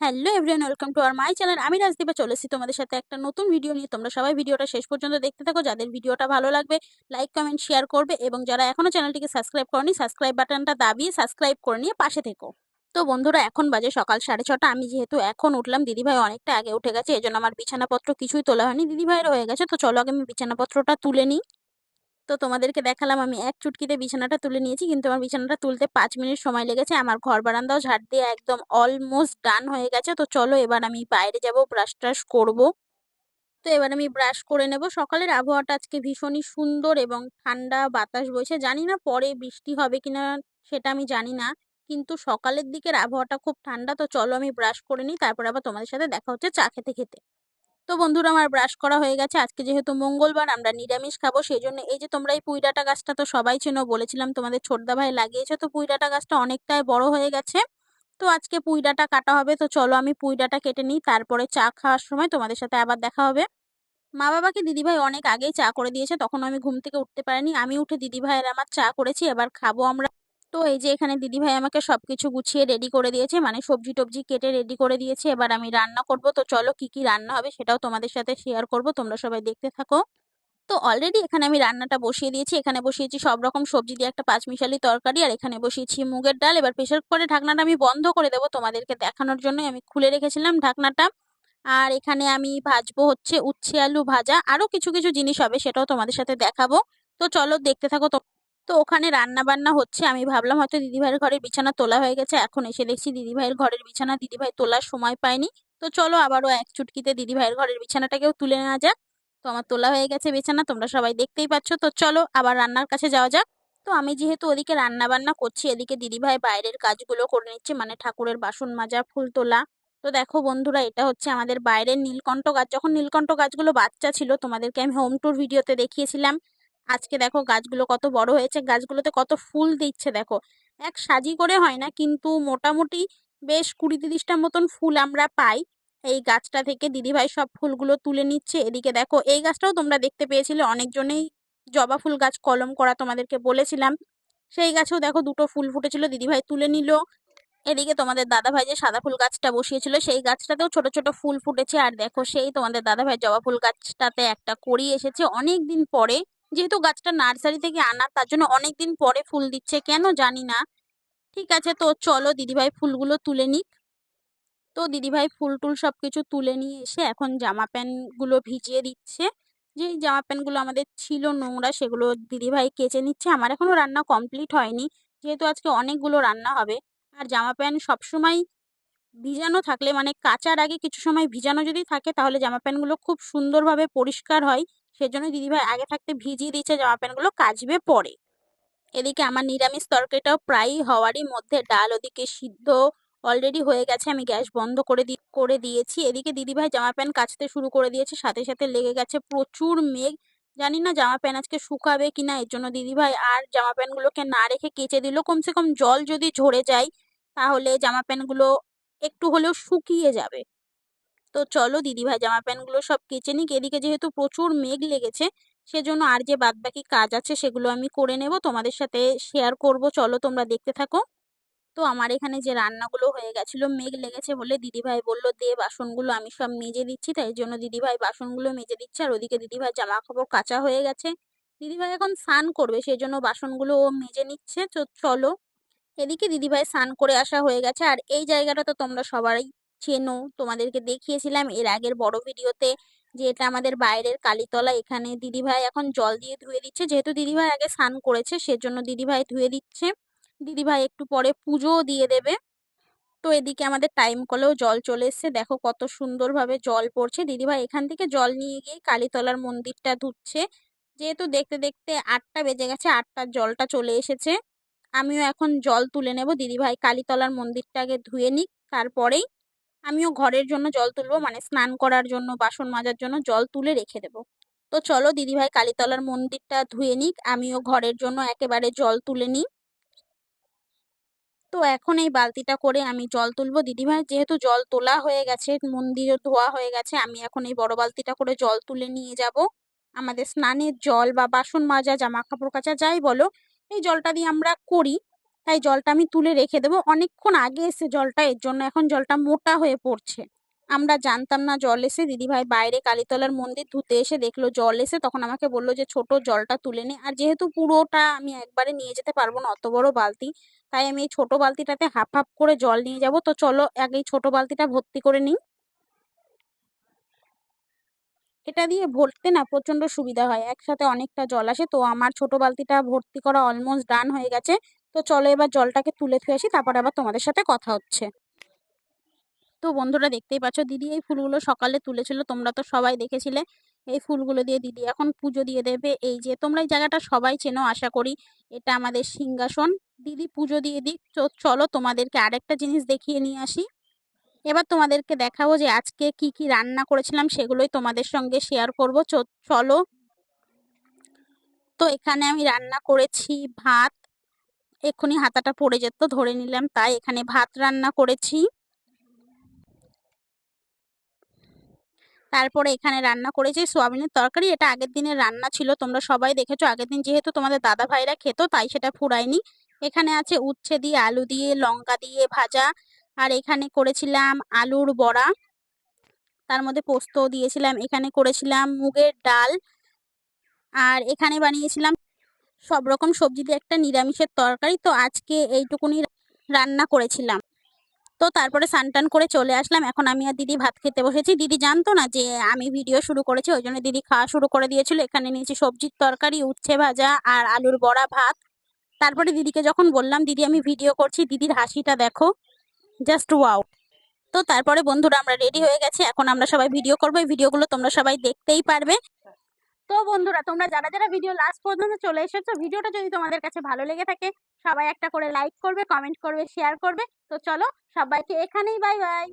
Hello everyone welcome to our my channel আমি রাজদীপা চলে এসেছি তোমাদের সাথে একটা নতুন ভিডিও নিয়ে। তোমরা সবাই ভিডিওটা শেষ পর্যন্ত দেখতে থাকো। যাদের ভিডিওটা ভালো লাগবে লাইক কমেন্ট শেয়ার করবে এবং যারা এখনও চ্যানেলটিকে সাবস্ক্রাইব করনি সাবস্ক্রাইব বাটনটা দাবিয়ে সাবস্ক্রাইব করে নিয়ে পাশে থেকো। তো বন্ধুরা, এখন বাজে সকাল সাড়ে ছটা। আমি যেহেতু এখন উঠলাম, দিদিভাই অনেকটা আগে উঠে গেছে, এজন্য আমার বিছানাপত্র কিছুই তোলা হয়নি। দিদিভাইয়ের হয়ে গেছে, তো চলো আগে আমি বিছানাপত্রটা তুলে নিই। তো তোমাদেরকে দেখালাম আমি এক চুটকিতে বিছানাটা তুলে নিয়েছি। কিন্তু আমার বিছানাটা তুলতে পাঁচ মিনিট সময় লেগেছে। আমার ঘর বারান্দাও ঝাড় দিয়ে একদম অলমোস্ট ডান হয়ে গেছে। তো চলো এবার আমি বাইরে যাব ব্রাশ ট্রাশ করব। তো এবার আমি ব্রাশ করে নেব। সকালের আবহাওয়াটা আজকে ভীষণই সুন্দর এবং ঠান্ডা বাতাস বইছে। জানি না পরে বৃষ্টি হবে কিনা সেটা আমি জানি না। কিন্তু সকালের দিকের আবহাওয়াটা খুব ঠান্ডা। তো চলো আমি ব্রাশ করে নিই। তারপর আবার তোমাদের সাথে দেখা হচ্ছে চা খেতে খেতে। তো বন্ধুরা আমার ব্রাশ করা হয়ে গেছে। আজকে যেহেতু মঙ্গলবার, আমরা নিরামিষ খাব সেই জন্য এই যে তোমরা এই পুইডাটা গাছটা তো সবাই চেনো, বলেছিলাম তোমাদের ছোটদা ভাই লাগিয়েছে, তো পুইডাটা গাছটা অনেকটাই বড় হয়ে গেছে। তো আজকে পুইডাটা কাটা হবে, তো চলো আমি পুইডাটা কেটে নিই, তারপরে চা খাওয়ার সময় তোমাদের সাথে আবার দেখা হবে। মা বাবাকে দিদিভাই অনেক আগেই চা করে দিয়েছে তখন আমি ঘুম থেকে উঠতে পারিনি, আমি উঠে দিদিভাইয়ের আমার চা করেছি, এবার খাব আমরা। তো এই যে এখানে দিদিভাই আমাকে সব কিছু গুছিয়ে রেডি করে দিয়েছে মানে সবজি টবজি কেটে রেডি করে দিয়েছে, এবার আমি রান্না করব। তো চলো কি কি রান্না হবে সেটাও তোমাদের সাথে শেয়ার করব, তোমরা সবাই দেখতে থাকো। তো অলরেডি এখানে আমি রান্নাটা বসিয়ে দিয়েছি, এখানে বসিয়েছি সব রকম সবজি দিয়ে একটা পাঁচমিশালি তরকারি, আর এখানে বসিয়েছি মুগের ডাল। এবার প্রেশার কুকারে ঢাকনাটা আমি বন্ধ করে দেবো তোমাদেরকে দেখানোর জন্যই আমি খুলে রেখেছিলাম ঢাকনাটা। আর এখানে আমি ভাজবো হচ্ছে উচ্ছে আলু ভাজা আরও কিছু কিছু জিনিস হবে সেটাও তোমাদের সাথে দেখাবো। তো চলো দেখতে থাকো তো ওখানে রান্না বান্না হচ্ছে। আমি ভাবলাম হয়তো দিদিভাইয়ের ঘরের বিছানা তোলা হয়ে গেছে। এখন এসে দেখছি দিদিভাইয়ের ঘরের বিছানা দিদিভাই তোলার সময় পায়নি। তো চলো আবারও এক চুটকিতে দিদিভাইয়ের ঘরের বিছানাটাকেও তুলে নেওয়া যাক। তো আমার তোলা হয়ে গেছে বিছানা, তোমরা সবাই দেখতেই পাচ্ছ। তো চলো আবার রান্নার কাছে যাওয়া যাক। তো আমি যেহেতু ওদিকে রান্না বান্না করছি, এদিকে দিদিভাই বাইরের কাজগুলো করে নিচ্ছে মানে ঠাকুরের বাসন মাজা, ফুল তোলা। তো দেখো বন্ধুরা, এটা হচ্ছে আমাদের বাইরের নীলকণ্ঠ গাছ। যখন নীলকণ্ঠ গাছগুলো বাচ্চা ছিল, তোমাদেরকে আমি হোম ট্যুর ভিডিওতে দেখিয়েছিলাম। আজকে দেখো গাছগুলো কত বড় হয়েছে, গাছগুলোতে কত ফুল দিচ্ছে দেখো। এক সাজি করে হয় না, কিন্তু মোটামুটি বেশ কুড়ি তিরিশটা মতন ফুল আমরা পাই। এই গাছটা থেকে দিদিভাই সব ফুলগুলো তুলে নিচ্ছে। এদিকে দেখো, এই গাছটাও তোমরা দেখতে পেয়েছিলে, অনেকজনেই জবা ফুল গাছ, কলম করা তোমাদেরকে বলেছিলাম। সেই গাছেও দেখো দুটো ফুল ফুটেছিল, দিদিভাই তুলে নিল। এদিকে তোমাদের দাদা ভাই যে সাদা ফুল গাছটা বসিয়েছিল, সেই গাছটাতেও ছোট ছোট ফুল ফুটেছে। আর দেখো সেই তোমাদের দাদা ভাই জবা ফুল গাছটাতে একটা করি এসেছে। অনেক দিন পরে যেহেতু গাছটা নার্সারি থেকে আনা তার জন্য অনেক দিন পরে ফুল দিচ্ছে, কেন জানি না। ঠিক আছে, তো চলো দিদিভাই ফুলগুলো তুলে নিক। তো দিদিভাই ফুল টুল সব কিছু তুলে নিয়ে এসে এখন জামা প্যান্টগুলো ভিজিয়ে দিচ্ছে। যে জামা প্যান্টগুলো আমাদের ছিল নোংরা, সেগুলো দিদিভাই কেচে নিচ্ছে। আমার এখনও রান্না কমপ্লিট হয়নি, যেহেতু আজকে অনেকগুলো রান্না হবে। আর জামা প্যান্ট সবসময় ভিজানো থাকলে মানে কাচার আগে কিছু সময় ভিজানো যদি থাকে, তাহলে জামা প্যান্টগুলো খুব সুন্দরভাবে পরিষ্কার হয়। সেজন্য দিদিভাই আগে থাকতে ভিজিয়ে দিচ্ছে জামা প্যান্টগুলো কাচবে পরে। এদিকে আমার নিরামিষ তরকারিটাও প্রায় হওয়ারই মধ্যে, ডাল ওদিকে সিদ্ধ অলরেডি হয়ে গেছে, আমি গ্যাস বন্ধ করে দি, করে দিয়েছি। এদিকে দিদিভাই জামা প্যান্ট কাচতে শুরু করে দিয়েছে, সাথে সাথে লেগে গেছে প্রচুর মেঘ। জানি না জামা প্যান্ট আজকে শুকাবে কিনা, এর জন্য দিদিভাই আর জামা প্যান্টগুলোকে না রেখে কেচে দিল। কমসে কম জল যদি ঝরে যায়, তাহলে জামা প্যান্টগুলো একটু হলেও শুকিয়ে যাবে। তো চলো দিদিভাই, জামা প্যান্টগুলো সব কেচে নিক। এদিকে যেহেতু প্রচুর মেঘ লেগেছে, সেজন্য আর যে বাদবাকি কাজ আছে সেগুলো আমি করে নেব। তোমাদের সাথে শেয়ার করব। চলো তোমরা দেখতে থাকো। তো আমার এখানে যে রান্নাগুলো হয়ে গেছিল মেঘ লেগেছে বলে দিদিভাই বলল, দে বাসনগুলো আমি সব মেজে দিচ্ছি। তাই জন্য দিদিভাই বাসনগুলো মেজে দিচ্ছে আর ওদিকে দিদিভাই জামা কাপড় কাঁচা হয়ে গেছে। দিদিভাই এখন স্নান করবে সেই জন্য বাসনগুলো ও মেজে নিচ্ছে। তো চলো, এদিকে দিদিভাই স্নান করে আসা হয়ে গেছে। আর এই জায়গাটা তো তোমরা সবাই চেনো, তোমাদেরকে দেখিয়েছিলাম। এর আগের বড় ভিডিওতে যে এটা আমাদের বাইরের কালীতলা, এখানে দিদিভাই এখন জল দিয়ে ধুয়ে দিচ্ছে। যেহেতু দিদিভাই আগে স্নান করেছে, সেজন্য দিদিভাই ধুয়ে দিচ্ছে। দিদিভাই একটু পরে পুজোও দিয়ে দেবে। তো এদিকে আমাদের টাইম কলেও জল চলে এসছে। দেখো কত সুন্দরভাবে জল পড়ছে। দিদিভাই এখান থেকে জল নিয়ে গিয়ে কালীতলার মন্দিরটা ধুচ্ছে। যেহেতু দেখতে দেখতে আটটা বেজে গেছে, আটটার জলটা চলে এসেছে। আমিও এখন জল তুলে নেব। দিদিভাই কালীতলার মন্দিরটা আগে ধুয়ে নিক, তারপরেই আমিও ঘরের জন্য জল তুলবো মানে স্নান করার জন্য, বাসন মাজার জন্য জল তুলে রেখে দেব। তো চলো দিদিভাই কালীতলার মন্দিরটা ধুয়ে নিক, আমিও ঘরের জন্য একেবারে জল তুলে নিই। তো এখন এই বালতিটা করে আমি জল তুলবো। দিদিভাই যেহেতু জল তোলা হয়ে গেছে মন্দিরে ধোয়া হয়ে গেছে, আমি এখন এই বড় বালতিটা করে জল তুলে নিয়ে যাব। আমাদের স্নানের জল বা বাসন মাজা জামা কাপড় কাচা, যাই বলো, এই জলটা দিয়ে আমরা করি। তাই জলটা আমি তুলে রেখে দেবো। অনেকক্ষণ আগে এসে জলটা, এর জন্য এখন জলটা মোটা হয়ে পড়ছে। আমরা জানতাম না জল এসে, দিদিভাই বাইরে কালীতলার মন্দির ধুতে এসে দেখল জল এসে, তখন আমাকে বলল যে, ছোট, জলটা তুলে নে। আর যেহেতু পুরোটা আমি একবারে নিয়ে যেতে পারব না, অত বড় বালতি, তাই আমি এই ছোট বালতিটাতে হাফ হাফ করে জল নিয়ে যাব। তো চলো, আগে এই ছোট বালতিটা ভর্তি করে নিই। এটা দিয়ে ভরতে না প্রচণ্ড সুবিধা হয়। একসাথে অনেকটা জল আসে। তো আমার ছোট বালতিটা ভর্তি করা অলমোস্ট ডান হয়ে গেছে। তো চলো এবার জলটাকে তুলে থুয়ে আসি, তারপর আবার তোমাদের সাথে কথা হচ্ছে। তো বন্ধুরা দেখতেই পাচ্ছ, দিদি এই ফুলগুলো সকালে তুলেছিল, তোমরা তো সবাই দেখেছিলে এই ফুলগুলো দিয়ে দিদি এখন পুজো দিয়ে দেবে। এই যে তোমরা এই জায়গাটা সবাই চেনো, আশা করি এটা আমাদের সিংহাসন। দিদি পুজো দিয়ে দিক চলো তোমাদেরকে আরেকটা জিনিস দেখিয়ে নিয়ে আসি। এবার তোমাদেরকে দেখাবো যে আজকে কি কি রান্না করেছিলাম, সেগুলোই তোমাদের সঙ্গে শেয়ার করব। চলো। তো এখানে আমি রান্না করেছি ভাত এক্ষুনি হাতাটা পড়ে যেত, ধরে নিলাম তাই এখানে ভাত রান্না করেছি। তারপরে এখানে রান্না করেছি সোয়াবিনের তরকারি, এটা আগের দিনের রান্না ছিল, তোমরা সবাই দেখেছ, আগের দিন যেহেতু তোমাদের দাদা ভাইরা খেত, তাই সেটা ফুরায়নি। এখানে আছে উচ্ছে দিয়ে আলু দিয়ে, লঙ্কা দিয়ে ভাজা, আর এখানে করেছিলাম আলুর বড়া। তার মধ্যে পোস্ত দিয়েছিলাম, এখানে করেছিলাম মুগের ডাল, আর এখানে বানিয়েছিলাম সব রকম সবজি দিয়ে একটা নিরামিষের তরকারি। তো আজকে এইটুকুনি রান্না করেছিলাম। তো তারপরে সানটান করে চলে আসলাম। এখন আমি আর দিদি ভাত খেতে বসেছি। দিদি জানতো না যে আমি ভিডিও শুরু করেছি, ওই জন্য দিদি খাওয়া শুরু করে দিয়েছিল। এখানে নিয়েছি সবজির তরকারি, উচ্ছে ভাজা আর আলুর বড়া ভাত। তারপরে দিদিকে যখন বললাম, দিদি, আমি ভিডিও করছি। দিদির হাসিটা দেখো। Just wow. তো তারপরে বন্ধুরা, আমরা রেডি হয়ে গেছি। এখন আমরা সবাই ভিডিও করব। এই ভিডিওগুলো তোমরা সবাই দেখতেই পারবে। তো বন্ধুরা, তোমরা যারা যারা ভিডিও লাস্ট পর্যন্ত চলে এসেছ ভিডিওটা যদি তোমাদের কাছে ভালো লেগে থাকে, সবাই একটা করে লাইক করবে কমেন্ট করবে শেয়ার করবে। তো চলো, সবাইকে এখানেই বাই বাই